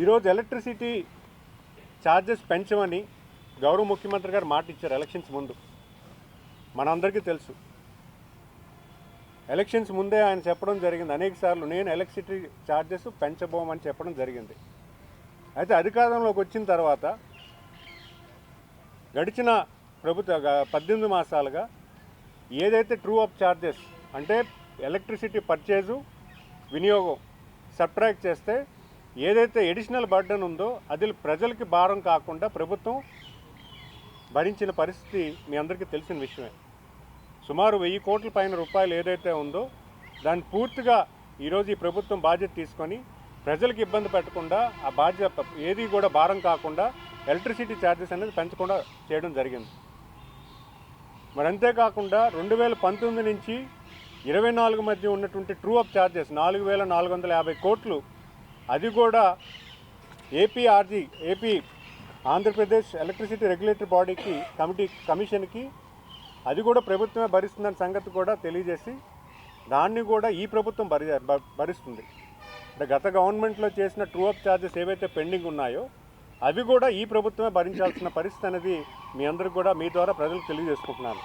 ఈరోజు electricity charges పెంచమని గౌరవ ముఖ్యమంత్రి గారు మాట ఇచ్చారు ఎలక్షన్స్ ముందు. మనందరికీ తెలుసు. ఎలక్షన్స్ ముందే ఆయన చెప్పడం జరిగింది. అనేక సార్లు నేను ఎలక్ట్రిసిటీ ఛార్జెస్ పెంచబోమని చెప్పడం జరిగింది. అయితే అధికారంలోకి వచ్చిన తర్వాత గడిచిన ప్రభుత్వ పద్దెనిమిది మాసాలుగా ఏదైతే ట్రూ అప్ ఛార్జెస్ అంటే ఎలక్ట్రిసిటీ పర్చేజు వినియోగం సబ్ట్రాక్ట్ చేస్తే ఏదైతే ఎడిషనల్ బర్డన్ ఉందో అది ప్రజలకి భారం కాకుండా ప్రభుత్వం భరించిన పరిస్థితి మీ అందరికీ తెలిసిన విషయమే. సుమారు వెయ్యి కోట్ల పైన రూపాయలు ఏదైతే ఉందో దాన్ని పూర్తిగా ఈరోజు ఈ ప్రభుత్వం బాధ్యత తీసుకొని ప్రజలకు ఇబ్బంది పెట్టకుండా ఆ బాధ్యత ఏది కూడా భారం కాకుండా ఎలక్ట్రిసిటీ ఛార్జెస్ అనేది పెంచకుండా చేయడం జరిగింది. మరి అంతేకాకుండా రెండు వేల పంతొమ్మిది నుంచి ఇరవై నాలుగు మధ్య ఉన్నటువంటి ట్రూ అప్ ఛార్జెస్ నాలుగు వేల నాలుగు వందల యాభై కోట్లు అది కూడా ఏపీఆర్జీ ఏపీ ఆంధ్రప్రదేశ్ ఎలక్ట్రిసిటీ రెగ్యులేటరీ బాడీకి కమిటీ కమిషన్కి అది కూడా ప్రభుత్వమే భరిస్తుందన్న సంగతి కూడా తెలియజేసి దాన్ని కూడా ఈ ప్రభుత్వం భరి భరిస్తుంది. అంటే గత గవర్నమెంట్లో చేసిన ట్రూ అప్ ఛార్జెస్ ఏవైతే పెండింగ్ ఉన్నాయో అవి కూడా ఈ ప్రభుత్వమే భరించాల్సిన పరిస్థితి అనేది మీ అందరికి కూడా మీ ద్వారా ప్రజలకు తెలియజేసుకుంటున్నాను.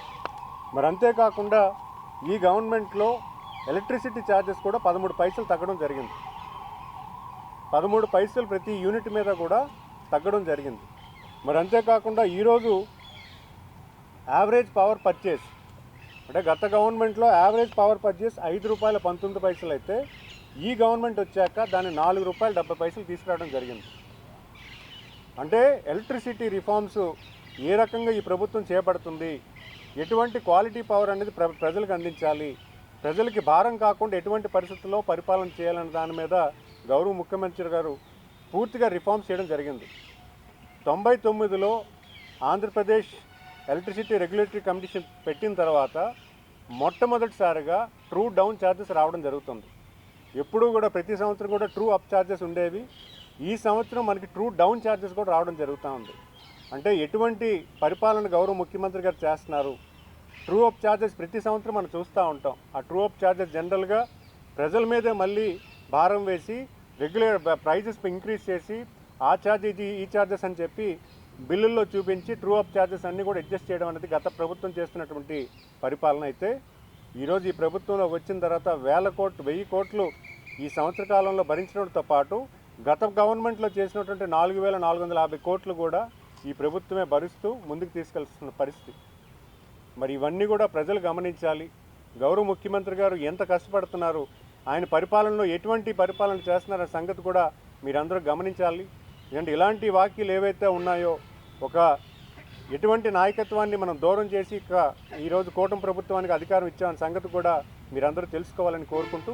మరి అంతేకాకుండా ఈ గవర్నమెంట్లో ఎలక్ట్రిసిటీ ఛార్జెస్ కూడా పదమూడు పైసలు తగ్గడం జరిగింది. పదమూడు పైసలు ప్రతి యూనిట్ మీద కూడా తగ్గడం జరిగింది. మరి అంతేకాకుండా ఈరోజు యావరేజ్ పవర్ పర్చేస్ అంటే గత గవర్నమెంట్లో యావరేజ్ పవర్ పర్చేస్ ఐదు రూపాయల పంతొమ్మిది పైసలు అయితే ఈ గవర్నమెంట్ వచ్చాక దాన్ని నాలుగు రూపాయలు డెబ్బై పైసలు తీసుకురావడం జరిగింది. అంటే ఎలక్ట్రిసిటీ రిఫార్మ్స్ ఏ రకంగా ఈ ప్రభుత్వం చేపడుతుంది ఎటువంటి క్వాలిటీ పవర్ అనేది ప్ర ప్రజలకు అందించాలి ప్రజలకి భారం కాకుండా ఎటువంటి పరిస్థితుల్లో పరిపాలన చేయాలనే దాని మీద గౌరవ ముఖ్యమంత్రి గారు పూర్తిగా రిఫార్మ్స్ చేయడం జరిగింది. తొంభై తొమ్మిదిలో ఆంధ్రప్రదేశ్ ఎలక్ట్రిసిటీ రెగ్యులేటరీ కమిషన్ పెట్టిన తర్వాత మొట్టమొదటిసారిగా ట్రూ డౌన్ ఛార్జెస్ రావడం జరుగుతుంది. ఎప్పుడూ కూడా ప్రతి సంవత్సరం కూడా ట్రూ అప్ ఛార్జెస్ ఉండేవి. ఈ సంవత్సరం మనకి ట్రూ డౌన్ ఛార్జెస్ కూడా రావడం జరుగుతూ ఉంది. అంటే ఎటువంటి పరిపాలన గౌరవ ముఖ్యమంత్రి గారు చేస్తున్నారు? ట్రూ అప్ ఛార్జెస్ ప్రతి సంవత్సరం మనం చూస్తూ ఉంటాం. ఆ ట్రూ అప్ ఛార్జెస్ జనరల్గా ప్రజల మీదే మళ్ళీ భారం వేసి రెగ్యులర్ ప్రైజెస్ ఇంక్రీజ్ చేసి ఆ ఛార్జ్ ఇది ఈ ఛార్జెస్ అని చెప్పి బిల్లుల్లో చూపించి ట్రూ అప్ ఛార్జెస్ అన్నీ కూడా అడ్జస్ట్ చేయడం అనేది గత ప్రభుత్వం చేస్తున్నటువంటి పరిపాలన అయితే ఈరోజు ఈ ప్రభుత్వంలో వచ్చిన తర్వాత వేల కోట్లు వెయ్యి కోట్లు ఈ సంవత్సర కాలంలో భరించడంతో పాటు గత గవర్నమెంట్లో చేసినటువంటి నాలుగు వేల నాలుగు వందల యాభై కోట్లు కూడా ఈ ప్రభుత్వమే భరిస్తూ ముందుకు తీసుకెళ్తున్న పరిస్థితి. మరి ఇవన్నీ కూడా ప్రజలు గమనించాలి. గౌరవ ముఖ్యమంత్రి గారు ఎంత కష్టపడుతున్నారు ఆయన పరిపాలనలో ఎటువంటి పరిపాలన చేస్తున్నారనే సంగతి కూడా మీరందరూ గమనించాలి. ఎందుకంటే ఇలాంటి వాక్యాలు ఏవైతే ఉన్నాయో ఒక ఎటువంటి నాయకత్వాన్ని మనం దూరం చేసి ఇక ఈరోజు కూటమి ప్రభుత్వానికి అధికారం ఇచ్చామన్న సంగతి కూడా మీరందరూ తెలుసుకోవాలని కోరుకుంటూ